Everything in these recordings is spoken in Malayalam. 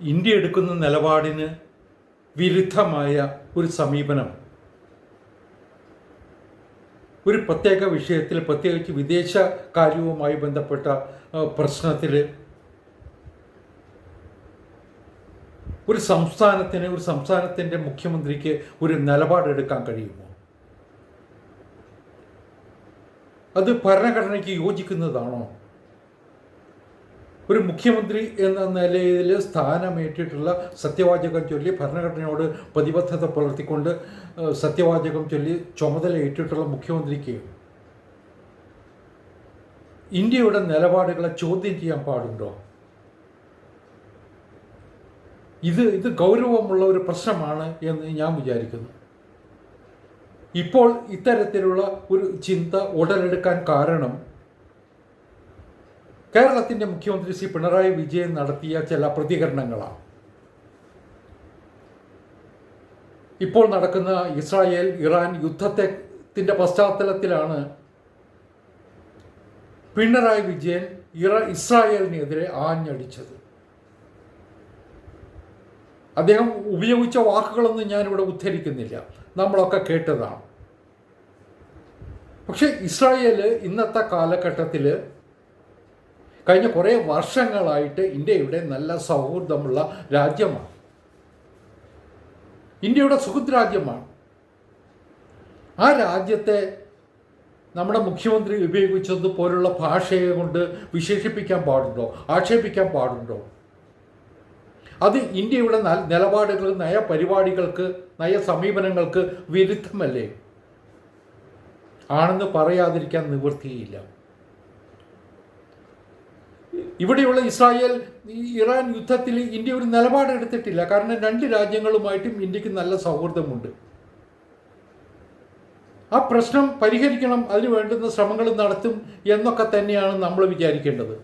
ഇന്ത്യ എടുക്കുന്ന നിലപാടിന് വിരുദ്ധമായ ഒരു സമീപനം. ഒരു പ്രത്യേക വിഷയത്തിൽ പ്രത്യേകിച്ച് വിദേശ കാര്യവുമായി ബന്ധപ്പെട്ട പ്രശ്നത്തിൽ ഒരു സംസ്ഥാനത്തിന് ഒരു സംസ്ഥാനത്തിന്റെ മുഖ്യമന്ത്രിക്ക് ഒരു നിലപാടെടുക്കാൻ കഴിയുമോ? അത് ഭരണഘടനയ്ക്ക് യോജിക്കുന്നതാണോ? ഒരു മുഖ്യമന്ത്രി എന്ന നിലയിൽ സ്ഥാനമേറ്റിട്ടുള്ള സത്യവാചകം ചൊല്ലി ഭരണഘടനയോട് പ്രതിബദ്ധത പുലർത്തിക്കൊണ്ട് സത്യവാചകം ചൊല്ലി ചുമതല ഏറ്റിട്ടുള്ള മുഖ്യമന്ത്രിക്ക് ഇന്ത്യയുടെ നിലപാടുകളെ ചോദ്യം ചെയ്യാൻ പാടുണ്ടോ? ഇത് ഇത് ഗൗരവമുള്ള ഒരു പ്രശ്നമാണ് എന്ന് ഞാൻ വിചാരിക്കുന്നു. ഇപ്പോൾ ഇത്തരത്തിലുള്ള ഒരു ചിന്ത ഉടലെടുക്കാൻ കാരണം കേരളത്തിന്റെ മുഖ്യമന്ത്രി ശ്രീ പിണറായി വിജയൻ നടത്തിയ ചില പ്രതികരണങ്ങളാണ്. ഇപ്പോൾ നടക്കുന്ന ഇസ്രായേൽ ഇറാൻ യുദ്ധത്തെ പശ്ചാത്തലത്തിലാണ് പിണറായി വിജയൻ ഇറ ഇസ്രായേലിനെതിരെ ആഞ്ഞടിച്ചത്. അദ്ദേഹം ഉപയോഗിച്ച വാക്കുകളൊന്നും ഞാനിവിടെ ഉദ്ധരിക്കുന്നില്ല. നമ്മളൊക്കെ കേട്ടതാണ്. പക്ഷേ ഇസ്രായേൽ ഇന്നത്തെ കാലഘട്ടത്തിൽ കഴിഞ്ഞ കുറേ വർഷങ്ങളായിട്ട് ഇന്ത്യയുടെ നല്ല സൗഹൃദമുള്ള രാജ്യമാണ്. ഇന്ത്യയുടെ സുഹൃദ് രാജ്യമാണ് ആ രാജ്യത്തെ നമ്മുടെ മുഖ്യമന്ത്രി ഉപയോഗിച്ചത് പോലുള്ള ഭാഷയെ കൊണ്ട് വിശേഷിപ്പിക്കാൻ പാടുണ്ടോ? ആക്ഷേപിക്കാൻ പാടുണ്ടോ? അത് ഇന്ത്യയുടെ നിലപാടുകൾ നയപരിപാടികൾക്ക് നയസമീപനങ്ങൾക്ക് വിരുദ്ധമല്ലേ? ആണെന്ന് പറയാതിരിക്കാൻ നിവൃത്തിയില്ല. ഇവിടെയുള്ള ഇസ്രായേൽ ഇറാൻ യുദ്ധത്തിൽ ഇന്ത്യ ഒരു നിലപാടെടുത്തിട്ടില്ല കാരണം രണ്ട് രാജ്യങ്ങളുമായിട്ടും ഇന്ത്യയ്ക്ക് നല്ല സൗഹൃദമുണ്ട്. ആ പ്രശ്നം പരിഹരിക്കണം അതിന് വേണ്ടുന്ന ശ്രമങ്ങൾ നടത്തും എന്നൊക്കെ തന്നെയാണ് നമ്മൾ വിചാരിക്കേണ്ടത്.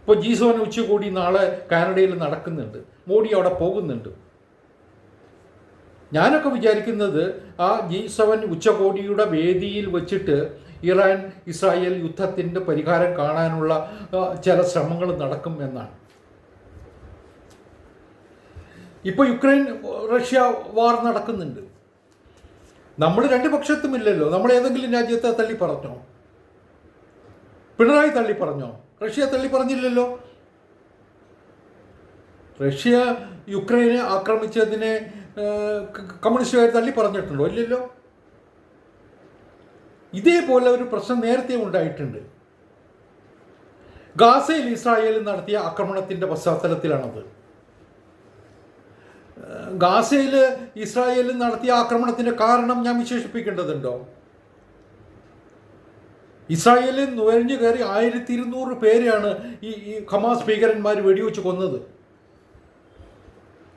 ഇപ്പോൾ ജി സെവൻ ഉച്ചകോടി നാളെ കാനഡയിൽ നടക്കുന്നുണ്ട്. മോഡി അവിടെ പോകുന്നുണ്ട്. ഞാനൊക്കെ വിചാരിക്കുന്നത് ആ ജി സെവൻ ഉച്ചകോടിയുടെ വേദിയിൽ വച്ചിട്ട് ഇറാൻ ഇസ്രായേൽ യുദ്ധത്തിന്റെ പരിഹാരം കാണാനുള്ള ചില ശ്രമങ്ങൾ നടക്കും എന്നാണ്. ഇപ്പോൾ യുക്രൈൻ റഷ്യ വാർ നടക്കുന്നുണ്ട്. നമ്മൾ രണ്ട് പക്ഷത്തുമില്ലല്ലോ. നമ്മൾ ഏതെങ്കിലും രാജ്യത്തെ തള്ളി പറഞ്ഞോ? പിണറായി തള്ളി പറഞ്ഞോ? റഷ്യ തള്ളി പറഞ്ഞില്ലല്ലോ. റഷ്യ യുക്രൈനെ ആക്രമിച്ചതിനെ കമ്മ്യൂണിസ്റ്റുകാർ തള്ളി പറഞ്ഞിട്ടുണ്ടോ? ഇല്ലല്ലോ. ഇതേപോലെ ഒരു പ്രശ്നം നേരത്തെ ഉണ്ടായിട്ടുണ്ട്. ഗാസയിൽ ഇസ്രായേലിൽ നടത്തിയ ആക്രമണത്തിന്റെ പശ്ചാത്തലത്തിലാണത്. ഗാസയിൽ ഇസ്രായേലിൽ നടത്തിയ ആക്രമണത്തിന്റെ കാരണം ഞാൻ വിശേഷിപ്പിക്കേണ്ടതുണ്ടോ? ഇസ്രായേലിൽ നുഴഞ്ഞു കയറി ആയിരത്തി ഇരുന്നൂറ് പേരെയാണ് ഈ ഈ ഹമാസ് ഭീകരന്മാർ വെടിവെച്ച് കൊന്നത്.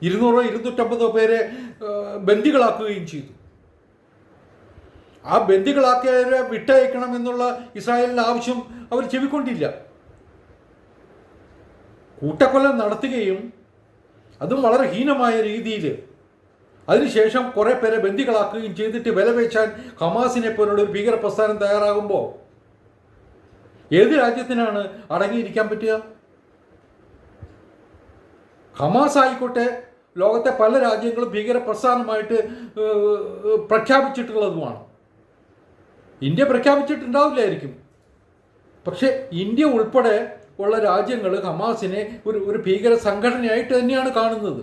ഇരുന്നൂറോ ഇരുന്നൂറ്റമ്പതോ പേരെ ബന്ദികളാക്കുകയും ചെയ്തു. ആ ബന്ദികളാക്കിയവരെ വിട്ടയക്കണം എന്നുള്ള ഇസ്രായേലിന്റെ ആവശ്യം അവർ ചെവിക്കൊണ്ടില്ല. കൂട്ടക്കൊല നടത്തുകയും അതും വളരെ ഹീനമായ രീതിയിൽ അതിനുശേഷം കുറേ പേരെ ബന്ദികളാക്കുകയും ചെയ്തിട്ട് വില വെച്ചാൻ ഹമാസിനെ പോലുള്ള ഒരു ഭീകര പ്രസ്ഥാനം തയ്യാറാകുമ്പോൾ ഏത് രാജ്യത്തിനാണ് അടങ്ങിയിരിക്കാൻ പറ്റുക? ഹമാസ് ആയിക്കോട്ടെ ലോകത്തെ പല രാജ്യങ്ങളും ഭീകര പ്രസ്ഥാനമായിട്ട് പ്രഖ്യാപിച്ചിട്ടുള്ളതുമാണ്. ഇന്ത്യ പ്രഖ്യാപിച്ചിട്ടുണ്ടാവില്ലായിരിക്കും. പക്ഷേ ഇന്ത്യ ഉൾപ്പെടെ ഉള്ള രാജ്യങ്ങൾ ഹമാസിനെ ഒരു ഒരു ഭീകര സംഘടനയായിട്ട് തന്നെയാണ് കാണുന്നത്.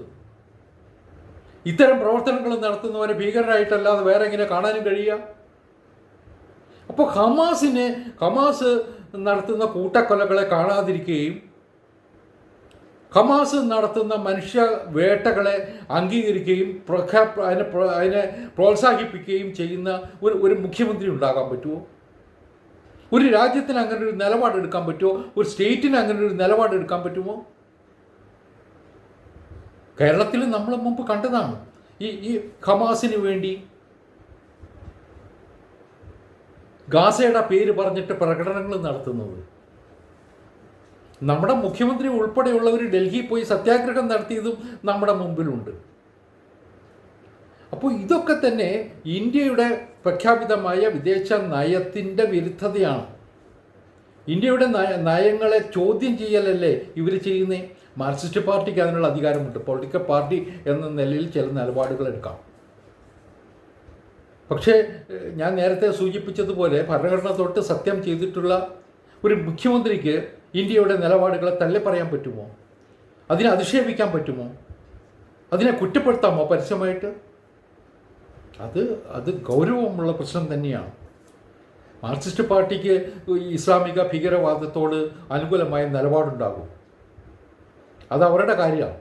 ഇത്തരം പ്രവർത്തനങ്ങൾ നടത്തുന്നവരെ ഭീകരരായിട്ടല്ലാതെ വേറെ എങ്ങനെ കാണാനും കഴിയുക? അപ്പോൾ ഹമാസിനെ ഹമാസ് നടത്തുന്ന കൂട്ടക്കൊലകളെ കാണാതിരിക്കുകയും ഹമാസ് നടത്തുന്ന മനുഷ്യ വേട്ടകളെ അംഗീകരിക്കുകയും അതിനെ അതിനെ പ്രോത്സാഹിപ്പിക്കുകയും ചെയ്യുന്ന ഒരു ഒരു മുഖ്യമന്ത്രി ഉണ്ടാകാൻ പറ്റുമോ? ഒരു രാജ്യത്തിന് അങ്ങനെ ഒരു നിലപാടെടുക്കാൻ പറ്റുമോ? ഒരു സ്റ്റേറ്റിന് അങ്ങനെ ഒരു നിലപാടെടുക്കാൻ പറ്റുമോ? കേരളത്തിൽ നമ്മൾ മുമ്പ് കണ്ടതാണ്. ഈ ഈ ഹമാസിന് വേണ്ടി ഗാസയുടെ പേര് പറഞ്ഞിട്ട് പ്രകടനങ്ങൾ നടത്തുന്നത്. നമ്മുടെ മുഖ്യമന്ത്രി ഉൾപ്പെടെയുള്ളവർ ഡൽഹി പോയി സത്യാഗ്രഹം നടത്തിയതും നമ്മുടെ മുമ്പിലുണ്ട്. അപ്പോൾ ഇതൊക്കെ തന്നെ ഇന്ത്യയുടെ പ്രഖ്യാപിതമായ വിദേശ നയത്തിന്റെ വിരുദ്ധതയാണ്. ഇന്ത്യയുടെ നയ നയങ്ങളെ ചോദ്യം ചെയ്യലല്ലേ ഇവർ ചെയ്യുന്നേ? മാർക്സിസ്റ്റ് പാർട്ടിക്ക് അതിനുള്ള അധികാരമുണ്ട്. പൊളിറ്റിക്കൽ പാർട്ടി എന്ന നിലയിൽ ചില നിലപാടുകൾ എടുക്കാം. പക്ഷേ ഞാൻ നേരത്തെ സൂചിപ്പിച്ചതുപോലെ ഭരണഘടന തൊട്ട് സത്യം ചെയ്തിട്ടുള്ള ഒരു മുഖ്യമന്ത്രിക്ക് ഇന്ത്യയുടെ നിലപാടുകളെ തള്ളിപ്പറയാൻ പറ്റുമോ? അതിനെ അധിക്ഷേപിക്കാൻ പറ്റുമോ? അതിനെ കുറ്റപ്പെടുത്താമോ പരസ്യമായിട്ട്? അത് അത് ഗൗരവമുള്ള പ്രശ്നം തന്നെയാണ്. മാർക്സിസ്റ്റ് പാർട്ടിക്ക് ഇസ്ലാമിക ഭീകരവാദത്തോട് അനുകൂലമായ നിലപാടുണ്ടാകും. അത് അവരുടെ കാര്യമാണ്.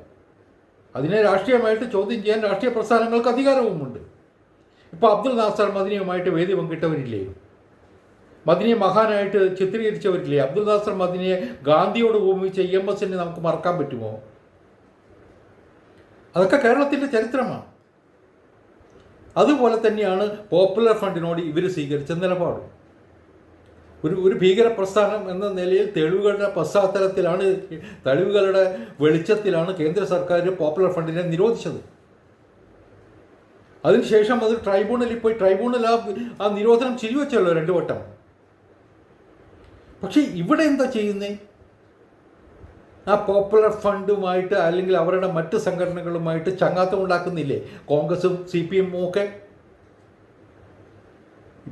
അതിനെ രാഷ്ട്രീയമായിട്ട് ചോദ്യം ചെയ്യാൻ രാഷ്ട്രീയ പ്രസ്ഥാനങ്ങൾക്ക് അധികാരവുമുണ്ട്. ഇപ്പോൾ അബ്ദുൽ നാസർ മദിനിയുമായിട്ട് വേദി പങ്കിട്ടവരില്ലേ? മദിനിയെ മഹാനായിട്ട് ചിത്രീകരിച്ചവരില്ലേ? അബ്ദുൽ നാസർ മദിനിയെ ഗാന്ധിയോട് ഉപമിച്ച ഇ എം എസിനെ നമുക്ക് മറക്കാൻ പറ്റുമോ? അതൊക്കെ കേരളത്തിന്റെ ചരിത്രമാണ്. അതുപോലെ തന്നെയാണ് പോപ്പുലർ ഫ്രണ്ടിനോട് ഇവർ സ്വീകരിച്ച നിലപാട്. ഒരു ഒരു ഭീകര പ്രസ്ഥാനം എന്ന നിലയിൽ തെളിവുകളുടെ പശ്ചാത്തലത്തിലാണ് തെളിവുകളുടെ വെളിച്ചത്തിലാണ് കേന്ദ്ര സർക്കാർ പോപ്പുലർ ഫണ്ടിനെ നിരോധിച്ചത്. അതിനുശേഷം അത് ട്രൈബ്യൂണലിൽ പോയി ട്രൈബ്യൂണൽ ആ നിരോധനം ചിരിവെച്ചല്ലോ രണ്ടു വട്ടം. പക്ഷേ ഇവിടെ എന്താ ചെയ്യുന്നേ? ആ പോപ്പുലർ ഫണ്ടുമായിട്ട് അല്ലെങ്കിൽ അവരുടെ മറ്റ് സംഘടനകളുമായിട്ട് ചങ്ങാത്തം ഉണ്ടാക്കുന്നില്ലേ? കോൺഗ്രസും സി പി എമ്മും ഒക്കെ.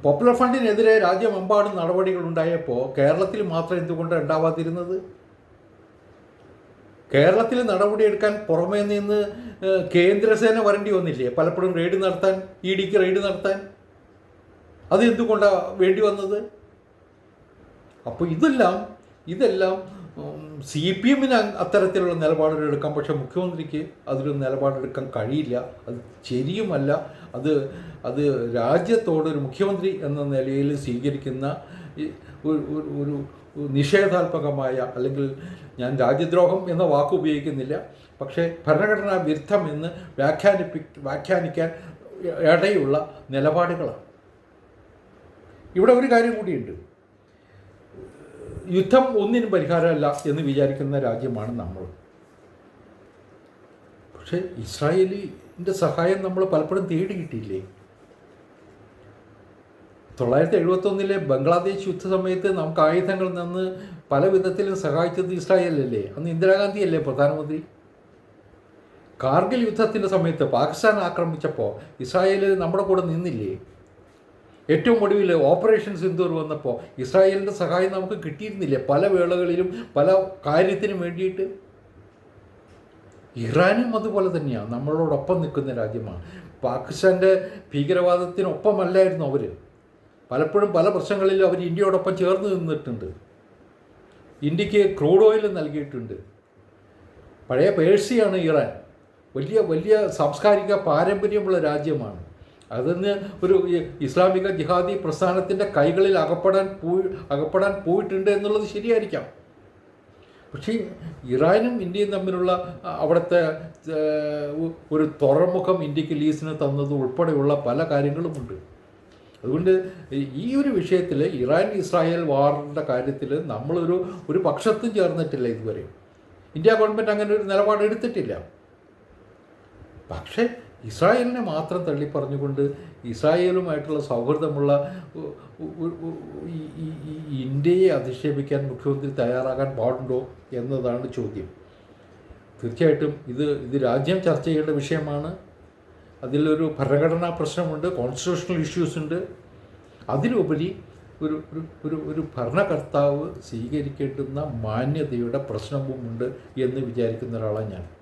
പോപ്പുലർ ഫണ്ടിനെതിരെ രാജ്യമെമ്പാടും നടപടികൾ ഉണ്ടായപ്പോൾ കേരളത്തിൽ മാത്രം എന്തുകൊണ്ട് ഉണ്ടാവാതിരുന്നത്? കേരളത്തിൽ നടപടിയെടുക്കാൻ പുറമേ നിന്ന് കേന്ദ്രസേന വരേണ്ടി വന്നില്ലേ? പലപ്പോഴും റെയ്ഡ് നടത്താൻ ഇ ഡിക്ക് റെയ്ഡ് നടത്താൻ. അത് എന്തുകൊണ്ടാണ് വേണ്ടി വന്നത്? അപ്പോൾ ഇതെല്ലാം ഇതെല്ലാം സി പി എമ്മിന് അത്തരത്തിലുള്ള നിലപാടുകൾ എടുക്കാം. പക്ഷേ മുഖ്യമന്ത്രിക്ക് അതിലൊരു നിലപാടെടുക്കാൻ കഴിയില്ല. അത് ശരിയുമല്ല. അത് അത് രാജ്യത്തോടൊരു മുഖ്യമന്ത്രി എന്ന നിലയിൽ സ്വീകരിക്കുന്ന ഒരു ഒരു- നിഷേധാത്മകമായ അല്ലെങ്കിൽ ഞാൻ രാജ്യദ്രോഹം എന്ന വാക്ക് ഉപയോഗിക്കുന്നില്ല. പക്ഷേ ഭരണഘടനാ വിരുദ്ധം എന്ന് വ്യാഖ്യാനിപ്പി വ്യാഖ്യാനിക്കാൻ ഇടയുള്ള നിലപാടുകളാണ്. ഇവിടെ ഒരു കാര്യം കൂടിയുണ്ട്. യുദ്ധം ഒന്നിനും പരിഹാരമല്ല എന്ന് വിചാരിക്കുന്ന രാജ്യമാണ് നമ്മൾ. പക്ഷേ ഇസ്രായേലിന്റെ സഹായം നമ്മൾ പലപ്പോഴും തേടി കിട്ടിയില്ലേ തൊള്ളായിരത്തി എഴുപത്തൊന്നിലെ ബംഗ്ലാദേശ് യുദ്ധ സമയത്ത് നമുക്ക് ആയുധങ്ങൾ നിന്ന് പല വിധത്തിലും സഹായിച്ചത് ഇസ്രായേലല്ലേ? അന്ന് ഇന്ദിരാഗാന്ധി അല്ലേ പ്രധാനമന്ത്രി? കാർഗിൽ യുദ്ധത്തിന്റെ സമയത്ത് പാകിസ്ഥാൻ ആക്രമിച്ചപ്പോൾ ഇസ്രായേൽ നമ്മുടെ കൂടെ നിന്നില്ലേ? ഏറ്റവും ഒടുവിൽ ഓപ്പറേഷൻ സിന്ദൂർ വന്നപ്പോൾ ഇസ്രായേലിന്റെ സഹായം നമുക്ക് കിട്ടിയിരുന്നില്ല? പല വേളകളിലും പല കാര്യത്തിനും വേണ്ടിയിട്ട്? ഇറാനും അതുപോലെ തന്നെയാണ് നമ്മളോടൊപ്പം നിൽക്കുന്ന രാജ്യമാണ്. പാകിസ്ഥാന്റെ ഭീകരവാദത്തിനൊപ്പമല്ലായിരുന്നു അവർ പലപ്പോഴും പല പ്രശ്നങ്ങളിലും അവർ ഇന്ത്യയോടൊപ്പം ചേർന്ന് നിന്നിട്ടുണ്ട്. ഇന്ത്യയ്ക്ക് ക്രൂഡ് ഓയിൽ നൽകിയിട്ടുണ്ട്. പഴയ പേഴ്സിയാണ് ഇറാൻ. വലിയ വലിയ സാംസ്കാരിക പാരമ്പര്യമുള്ള രാജ്യമാണ്. അതിന്ന് ഒരു ഇസ്ലാമിക ജിഹാദി പ്രസ്ഥാനത്തിന്റെ കൈകളിൽ അകപ്പെടാൻ പോയി അകപ്പെടാൻ പോയിട്ടുണ്ട് എന്നുള്ളത് ശരിയായിരിക്കാം. പക്ഷേ ഇറാനും ഇന്ത്യയും തമ്മിലുള്ള അവിടുത്തെ ഒരു തുറമുഖം ഇന്ത്യയ്ക്ക് ലീസിന് തന്നത് ഉൾപ്പെടെയുള്ള പല കാര്യങ്ങളുമുണ്ട് അതുകൊണ്ട് ഈ ഒരു വിഷയത്തിൽ ഇറാൻ ഇസ്രായേൽ വാറിന്റെ കാര്യത്തിൽ നമ്മളൊരു ഒരു പക്ഷത്തും ചേർന്നിട്ടില്ല ഇതുവരെ. ഇന്ത്യ ഗവൺമെന്റ് അങ്ങനെ ഒരു നിലപാട് എടുത്തിട്ടില്ല. പക്ഷേ ഇസ്രായേലിനെ മാത്രം തള്ളിപ്പറഞ്ഞുകൊണ്ട് ഇസ്രായേലുമായിട്ടുള്ള സൗഹൃദമുള്ള ഇന്ത്യയെ അധിക്ഷേപിക്കാൻ മുഖ്യമന്ത്രി തയ്യാറാകാൻ പാടുണ്ടോ എന്നതാണ് ചോദ്യം. തീർച്ചയായിട്ടും ഇത് ഇത് രാജ്യം ചർച്ച ചെയ്യേണ്ട വിഷയമാണ്. അതിലൊരു ഭരണഘടനാ പ്രശ്നമുണ്ട് കോൺസ്റ്റിറ്റ്യൂഷണൽ ഇഷ്യൂസ് ഉണ്ട്. അതിലുപരി ഒരു ഒരു ഒരു ഭരണകർത്താവ് സ്വീകരിക്കേണ്ടുന്ന മാന്യതയുടെ പ്രശ്നവുമുണ്ട് എന്ന് വിചാരിക്കുന്ന ഒരാളാണ് ഞാൻ.